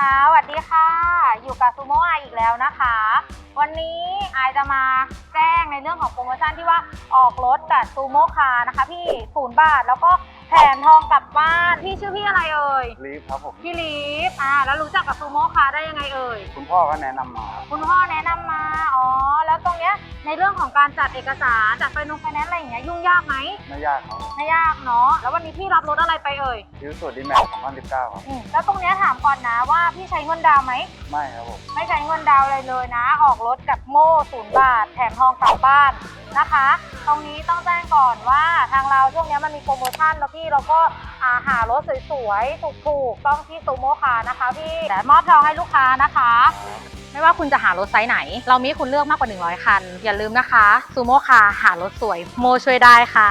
ค่ะสวัสดีค่ะ อยู่กับซูโม่ไออีกแล้วนะคะ วันนี้ไอจะมาแจ้งในเรื่องของโปรโมชั่นที่ว่าออกรถกับซูโม่คาร์นะคะพี่ศูนย์บาท แล้วก็แถมทองกลับบ้าน พี่ชื่อพี่อะไรเอ่ยลีฟครับผม พี่ลีฟอ่าแล้วรู้จักกับซูโม่คาร์ได้ยังไงเอ่ย คุณพ่อก็แนะนำมาครับคุณพ่อแนะนำมา ในเรื่องของการจัดเอกสารจัดไฟนงไฟแนนซ์อะไรอย่างเงี้ยยุ่งยากไหมไม่ยากครับไม่ยากเนาะแล้ววันนี้พี่รับรถอะไรไปเอ่ยยูสุดดีแม็ก2019ครับอืมแล้วตรงเนี้ยถามก่อนนะว่าพี่ใช้เงินดาวน์ไหม ไม่ครับผมไม่ใช้เงินดาวน์เลยเลยนะ ออกรถกับโม่ศูนย์บาท แถมทองกลับบ้านนะคะ ตรงนี้ต้องแจ้งก่อนว่า ทางเราช่วงนี้มันมีโปรโมชั่นแล้วพี่เราก็าหารถสวยๆ ถูกๆ ต้องที่ซูโม่คาร์นะคะพี่แต่มอบทองให้ลูกค้านะคะ ไม่ว่าคุณจะหารถไซส์ไหน เรามีคุณเลือกมากกว่า 100 คัน อย่าลืมนะคะซูโม่คาร์หารถสวย โมช่วยได้ค่ะ